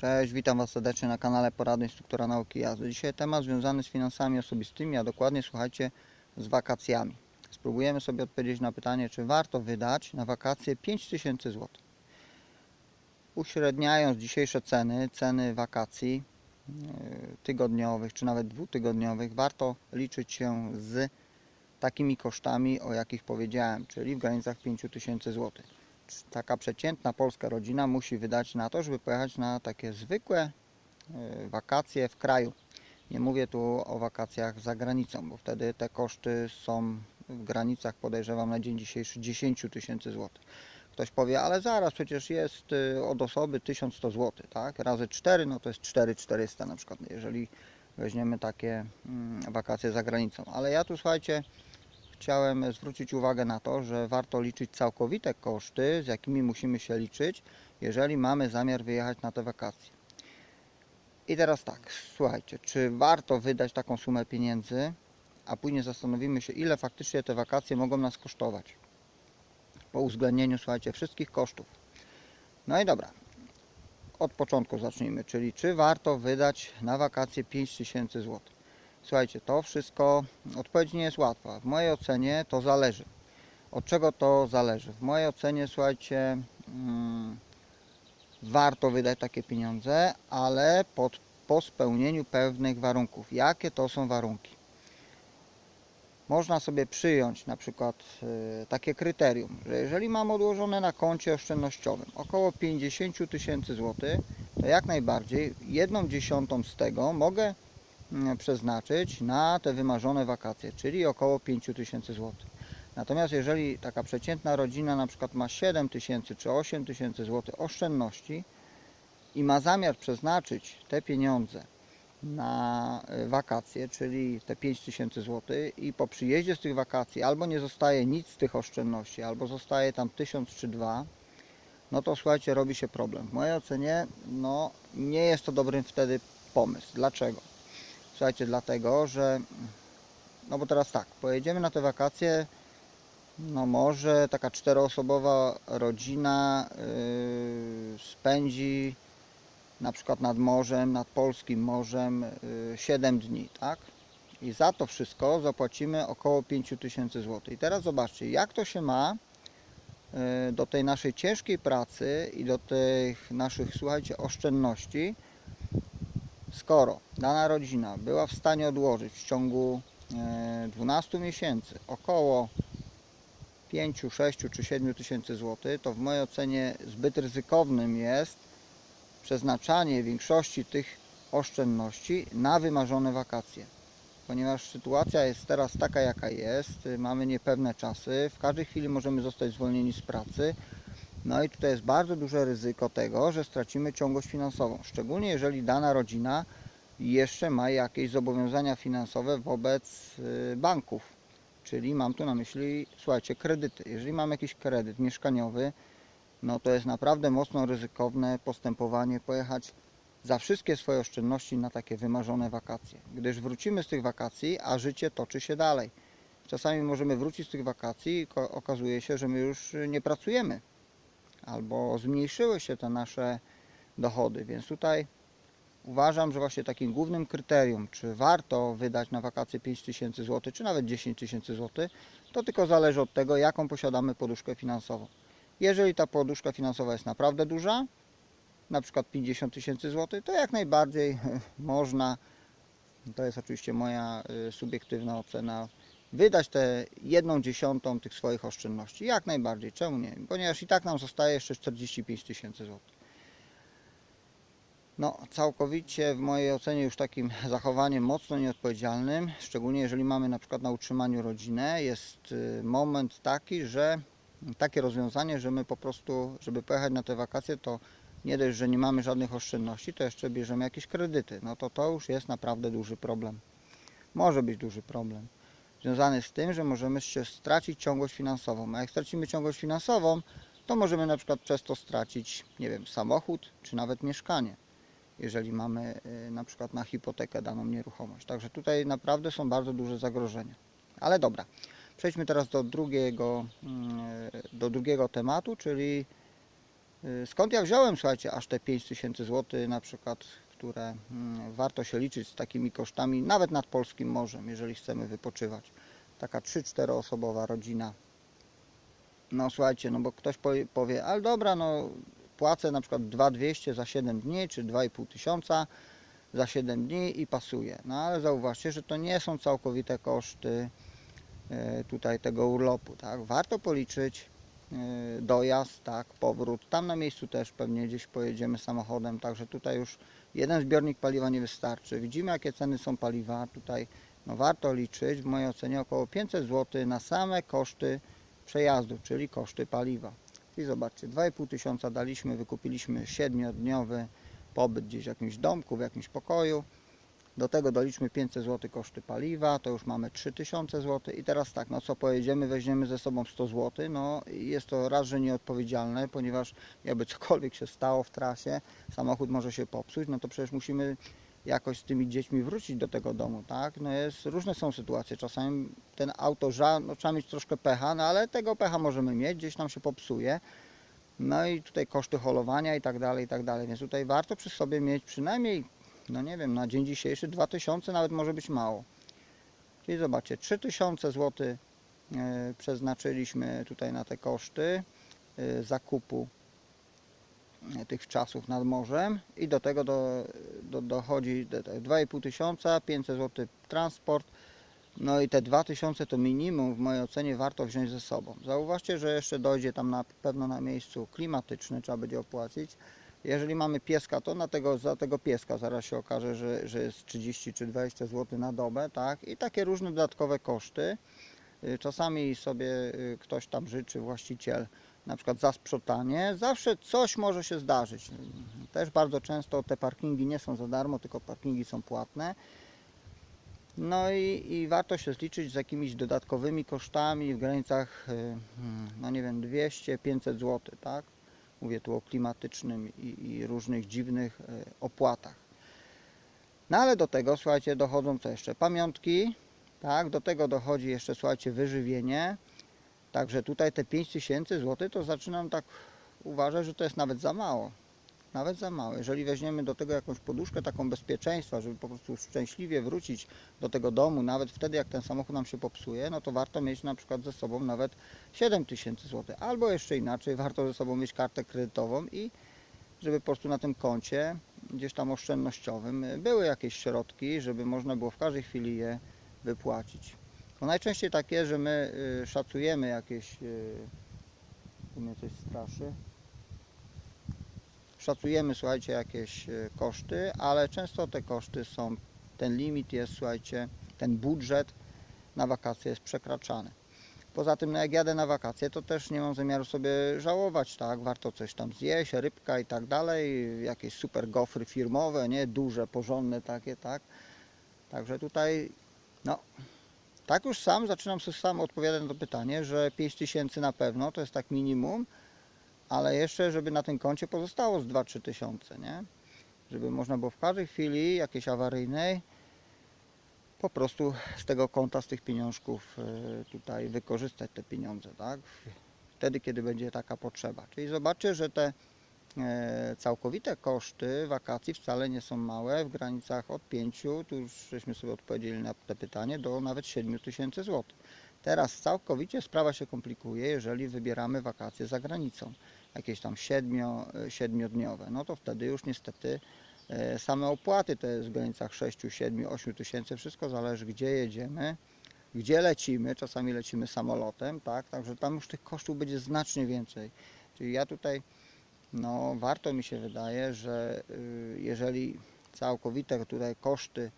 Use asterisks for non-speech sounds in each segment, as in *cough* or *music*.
Cześć, witam Was serdecznie na kanale Porady Instruktora Nauki Jazdy. Dzisiaj temat związany z finansami osobistymi, a dokładnie słuchajcie z wakacjami. Spróbujemy sobie odpowiedzieć na pytanie, czy warto wydać na wakacje 5000 zł. Uśredniając dzisiejsze ceny, ceny wakacji yy, tygodniowych czy nawet dwutygodniowych, warto liczyć się z takimi kosztami, o jakich powiedziałem, czyli w granicach 5000 zł taka przeciętna polska rodzina musi wydać na to, żeby pojechać na takie zwykłe e, wakacje w kraju. Nie mówię tu o wakacjach za granicą, bo wtedy te koszty są w granicach, podejrzewam, na dzień dzisiejszy 10 tysięcy złotych. Ktoś powie, ale zaraz, przecież jest y, od osoby 1100 zł, tak? Razy 4, no to jest 4400 na przykład, jeżeli weźmiemy takie mm, wakacje za granicą. Ale ja tu, słuchajcie, chciałem zwrócić uwagę na to, że warto liczyć całkowite koszty, z jakimi musimy się liczyć, jeżeli mamy zamiar wyjechać na te wakacje. I teraz tak, słuchajcie, czy warto wydać taką sumę pieniędzy, a później zastanowimy się, ile faktycznie te wakacje mogą nas kosztować. Po uwzględnieniu, słuchajcie, wszystkich kosztów. No i dobra, od początku zacznijmy, czyli czy warto wydać na wakacje 5000 zł. Słuchajcie, to wszystko, odpowiedź nie jest łatwa. W mojej ocenie to zależy. Od czego to zależy? W mojej ocenie, słuchajcie, mm, warto wydać takie pieniądze, ale pod, po spełnieniu pewnych warunków. Jakie to są warunki? Można sobie przyjąć na przykład y, takie kryterium, że jeżeli mam odłożone na koncie oszczędnościowym około 50 tysięcy złotych, to jak najbardziej jedną dziesiątą z tego mogę przeznaczyć na te wymarzone wakacje, czyli około 5000 zł. Natomiast jeżeli taka przeciętna rodzina na przykład ma 7 tysięcy czy 8 tysięcy zł oszczędności i ma zamiar przeznaczyć te pieniądze na y, wakacje, czyli te 5000 zł i po przyjeździe z tych wakacji albo nie zostaje nic z tych oszczędności, albo zostaje tam 1000 czy 2, no to słuchajcie, robi się problem. W mojej ocenie, no nie jest to dobry wtedy pomysł. Dlaczego? Słuchajcie, dlatego, że no bo teraz tak, pojedziemy na te wakacje, no może taka czteroosobowa rodzina yy, spędzi na przykład nad morzem, nad polskim morzem yy, 7 dni, tak? I za to wszystko zapłacimy około 5000 zł. I teraz zobaczcie, jak to się ma yy, do tej naszej ciężkiej pracy i do tych naszych, słuchajcie, oszczędności, skoro dana rodzina była w stanie odłożyć w ciągu e, 12 miesięcy około 5, 6 czy 7 tysięcy złotych, to w mojej ocenie zbyt ryzykownym jest przeznaczanie większości tych oszczędności na wymarzone wakacje. Ponieważ sytuacja jest teraz taka, jaka jest, mamy niepewne czasy, w każdej chwili możemy zostać zwolnieni z pracy. No i tutaj jest bardzo duże ryzyko tego, że stracimy ciągłość finansową, szczególnie jeżeli dana rodzina jeszcze ma jakieś zobowiązania finansowe wobec y, banków. Czyli mam tu na myśli, słuchajcie, kredyty. Jeżeli mam jakiś kredyt mieszkaniowy, no to jest naprawdę mocno ryzykowne postępowanie, pojechać za wszystkie swoje oszczędności na takie wymarzone wakacje. Gdyż wrócimy z tych wakacji, a życie toczy się dalej. Czasami możemy wrócić z tych wakacji i okazuje się, że my już nie pracujemy. Albo zmniejszyły się te nasze dochody, więc tutaj uważam, że właśnie takim głównym kryterium, czy warto wydać na wakacje 5000 zł, czy nawet 10 tysięcy zł, to tylko zależy od tego, jaką posiadamy poduszkę finansową. Jeżeli ta poduszka finansowa jest naprawdę duża, na przykład 50 tysięcy złotych, to jak najbardziej *laughs* można, to jest oczywiście moja y, subiektywna ocena, wydać te jedną dziesiątą tych swoich oszczędności. Jak najbardziej, czemu nie? Ponieważ i tak nam zostaje jeszcze 45 tysięcy złotych. No, całkowicie w mojej ocenie już takim *laughs* zachowaniem mocno nieodpowiedzialnym, szczególnie jeżeli mamy na przykład na utrzymaniu rodzinę, jest y, moment taki, że takie rozwiązanie, że my po prostu, żeby pojechać na te wakacje, to nie dość, że nie mamy żadnych oszczędności, to jeszcze bierzemy jakieś kredyty. No to to już jest naprawdę duży problem. Może być duży problem. Związany z tym, że możemy się stracić ciągłość finansową. A jak stracimy ciągłość finansową, to możemy na przykład przez to stracić, nie wiem, samochód czy nawet mieszkanie, jeżeli mamy y, na przykład na hipotekę daną nieruchomość. Także tutaj naprawdę są bardzo duże zagrożenia. Ale dobra, przejdźmy teraz do drugiego, mm, do drugiego tematu, czyli Y, Skąd ja wziąłem, słuchajcie, aż te 5000 zł na przykład, które mm, warto się liczyć z takimi kosztami, nawet nad polskim morzem, jeżeli chcemy wypoczywać. Taka 3-4 osobowa rodzina. No słuchajcie, no bo ktoś powie, ale dobra, no płacę na przykład 2200 za 7 dni, czy 2,5 tysiąca za 7 dni i pasuje. No ale zauważcie, że to nie są całkowite koszty e, tutaj tego urlopu, tak? Warto policzyć dojazd, tak, powrót. Tam na miejscu też pewnie gdzieś pojedziemy samochodem, także tutaj już jeden zbiornik paliwa nie wystarczy. Widzimy jakie ceny są paliwa. Tutaj no, warto liczyć w mojej ocenie około 500 zł na same koszty przejazdu, czyli koszty paliwa. I zobaczcie, 2,5 tysiąca daliśmy, wykupiliśmy 7-dniowy pobyt gdzieś w jakimś domku, w jakimś pokoju. Do tego doliczmy 500 zł koszty paliwa, to już mamy 3000 zł i teraz tak, no co pojedziemy, weźmiemy ze sobą 100 zł, no jest to raz, że nieodpowiedzialne, ponieważ jakby cokolwiek się stało w trasie, samochód może się popsuć, no to przecież musimy jakoś z tymi dziećmi wrócić do tego domu, tak? No jest, różne są sytuacje, czasami ten auto, ża- no trzeba mieć troszkę pecha, no ale tego pecha możemy mieć, gdzieś nam się popsuje, no i tutaj koszty holowania i tak dalej, i tak dalej, więc tutaj warto przy sobie mieć przynajmniej, no nie wiem, na dzień dzisiejszy 2000 nawet może być mało. Czyli zobaczcie, 3000 zł e, przeznaczyliśmy tutaj na te koszty e, zakupu e, tych czasów nad morzem i do tego do, do, dochodzi do- do 2,5 tysiąca, 500 zł transport, no i te 2000 to minimum w mojej ocenie warto wziąć ze sobą. Zauważcie, że jeszcze dojdzie tam na pewno na miejscu klimatyczny, trzeba będzie opłacić. Jeżeli mamy pieska, to na tego, za tego pieska zaraz się okaże, że, że jest 30 czy 20 zł na dobę, tak? I takie różne dodatkowe koszty. Y, Czasami sobie y, ktoś tam życzy, właściciel, na przykład za sprzątanie. Zawsze coś może się zdarzyć. Też bardzo często te parkingi nie są za darmo, tylko parkingi są płatne. No i, i warto się zliczyć z jakimiś dodatkowymi kosztami w granicach, y, hmm, no nie wiem, 200-500 zł, tak? Mówię tu o klimatycznym i, i różnych dziwnych y, opłatach. No ale do tego, słuchajcie, dochodzą co jeszcze? Pamiątki, tak? Do tego dochodzi jeszcze, słuchajcie, wyżywienie. Także tutaj te 5000 zł to zaczynam tak uważać, że to jest nawet za mało. Nawet za mało. Jeżeli weźmiemy do tego jakąś poduszkę taką bezpieczeństwa, żeby po prostu szczęśliwie wrócić do tego domu, nawet wtedy jak ten samochód nam się popsuje, no to warto mieć na przykład ze sobą nawet 7000 zł. Albo jeszcze inaczej, *laughs* warto ze sobą mieć kartę kredytową i żeby po prostu na tym koncie gdzieś tam oszczędnościowym były jakieś środki, żeby można było w każdej chwili je wypłacić. Bo najczęściej tak jest, że my y, szacujemy jakieś, y, tu mnie coś straszy, szacujemy, słuchajcie, jakieś y, koszty, ale często te koszty są, ten limit jest, słuchajcie, ten budżet na wakacje jest przekraczany. Poza tym, no jak jadę na wakacje, to też nie mam zamiaru sobie żałować, tak? Warto coś tam zjeść, rybka i tak dalej, jakieś super gofry firmowe, nie? Duże, porządne takie, tak? Także tutaj, no, tak już sam zaczynam sobie sam odpowiadać na to pytanie, że 5000 na pewno to jest tak minimum, ale jeszcze, żeby na tym koncie pozostało z 2-3 tysiące, nie? Żeby można było w każdej chwili jakiejś awaryjnej po prostu z tego konta, z tych pieniążków y, tutaj wykorzystać te pieniądze, tak? Wtedy, kiedy będzie taka potrzeba. Czyli zobaczcie, że te e, całkowite koszty wakacji wcale nie są małe, w granicach od 5, tu już żeśmy sobie odpowiedzieli na to pytanie, do nawet 7 tysięcy złotych. Teraz całkowicie sprawa się komplikuje, jeżeli wybieramy wakacje za granicą, jakieś tam 7, 7-dniowe, no to wtedy już niestety e, same opłaty to jest w granicach 6, 7, 8 tysięcy, wszystko zależy gdzie jedziemy, gdzie lecimy, czasami lecimy samolotem, tak, także tam już tych kosztów będzie znacznie więcej. Czyli ja tutaj no, warto mi się wydaje, że y, jeżeli całkowite tutaj koszty,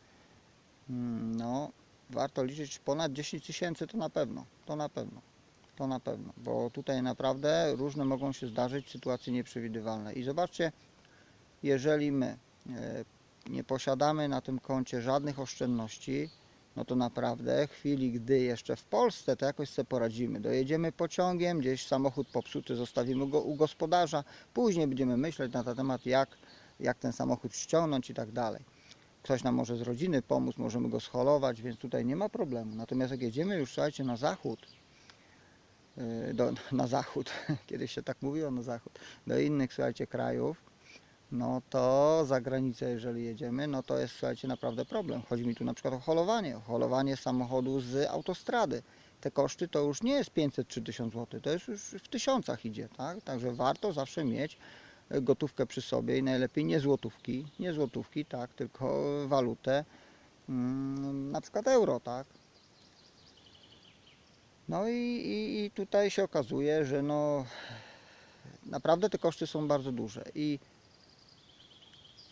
mm, no, warto liczyć ponad 10 tysięcy, to na pewno, to na pewno, to na pewno, bo tutaj naprawdę różne mogą się zdarzyć sytuacje nieprzewidywalne. I zobaczcie, jeżeli my e, nie posiadamy na tym koncie żadnych oszczędności, no to naprawdę chwili, gdy jeszcze w Polsce, to jakoś sobie poradzimy. Dojedziemy pociągiem, gdzieś samochód popsuty zostawimy go u gospodarza, później będziemy myśleć na ten temat, jak, jak ten samochód ściągnąć i tak dalej. Ktoś nam może z rodziny pomóc, możemy go scholować, więc tutaj nie ma problemu. Natomiast jak jedziemy już, słuchajcie, na zachód, do, *laughs* na zachód, *laughs* kiedyś się tak mówiło na zachód, do innych, słuchajcie, krajów, no to za granicę, jeżeli jedziemy, no to jest, słuchajcie, naprawdę problem. Chodzi mi tu na przykład o holowanie, holowanie samochodu z autostrady. Te koszty to już nie jest 500 czy 1000 zł, to jest już w tysiącach idzie, tak? Także warto zawsze mieć e, gotówkę przy sobie i najlepiej nie złotówki, nie złotówki, tak, tylko walutę, mm, na przykład euro, tak? No i, i, i tutaj się okazuje, że no naprawdę te koszty są bardzo duże. I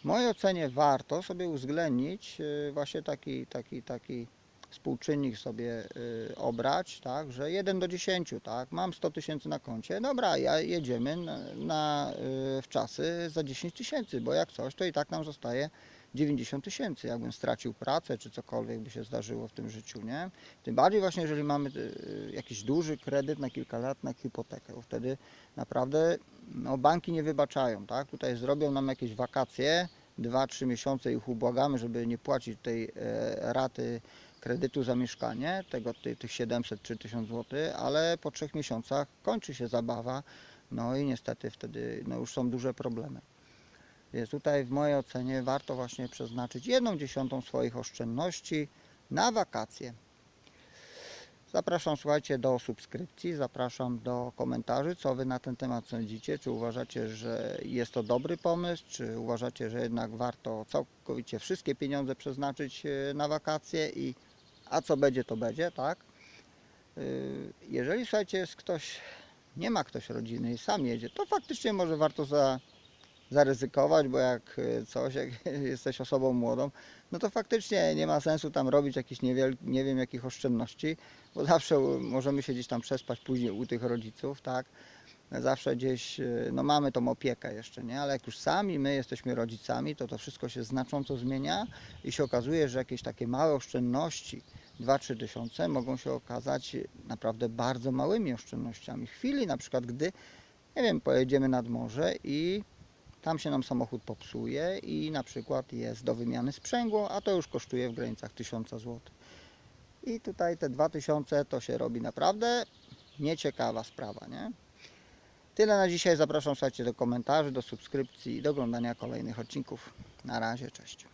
w mojej ocenie warto sobie uwzględnić y, właśnie taki, taki, taki współczynnik sobie y, obrać, tak, że 1 do 10, tak, mam 100 tysięcy na koncie, dobra, ja jedziemy na, na, y, w czasy za 10 tysięcy, bo jak coś, to i tak nam zostaje 90 tysięcy, jakbym stracił pracę, czy cokolwiek by się zdarzyło w tym życiu, nie? Tym bardziej właśnie, jeżeli mamy y, jakiś duży kredyt na kilka lat na hipotekę, bo wtedy naprawdę no, banki nie wybaczają, tak? Tutaj zrobią nam jakieś wakacje, 2-3 miesiące ich ubłagamy, żeby nie płacić tej e, raty kredytu za mieszkanie, tego, ty, tych 700 czy 1000 zł, ale po trzech miesiącach kończy się zabawa, no i niestety wtedy no, już są duże problemy. Więc tutaj w mojej ocenie warto właśnie przeznaczyć jedną dziesiątą swoich oszczędności na wakacje. Zapraszam, słuchajcie, do subskrypcji, zapraszam do komentarzy, co Wy na ten temat sądzicie, czy uważacie, że jest to dobry pomysł, czy uważacie, że jednak warto całkowicie wszystkie pieniądze przeznaczyć e, na wakacje i a co będzie, to będzie, tak? Y, Jeżeli, słuchajcie, jest ktoś, nie ma ktoś rodziny i sam jedzie, to faktycznie może warto za, zaryzykować, bo jak y, coś, jak *laughs* jesteś osobą młodą, no to faktycznie nie ma sensu tam robić jakichś niewiel, nie wiem jakich oszczędności, bo zawsze możemy się gdzieś tam przespać później u tych rodziców, tak? Zawsze gdzieś, y, no mamy tą opiekę jeszcze, nie? Ale jak już sami my jesteśmy rodzicami, to to wszystko się znacząco zmienia i się okazuje, że jakieś takie małe oszczędności, 2-3 tysiące, mogą się okazać naprawdę bardzo małymi oszczędnościami. W chwili na przykład, gdy, nie wiem, pojedziemy nad morze i tam się nam samochód popsuje i na przykład jest do wymiany sprzęgło, a to już kosztuje w granicach 1000 zł. I tutaj te 2000 to się robi naprawdę nieciekawa sprawa, nie? Tyle na dzisiaj. Zapraszam słuchajcie do komentarzy, do subskrypcji i do oglądania kolejnych odcinków. Na razie, cześć.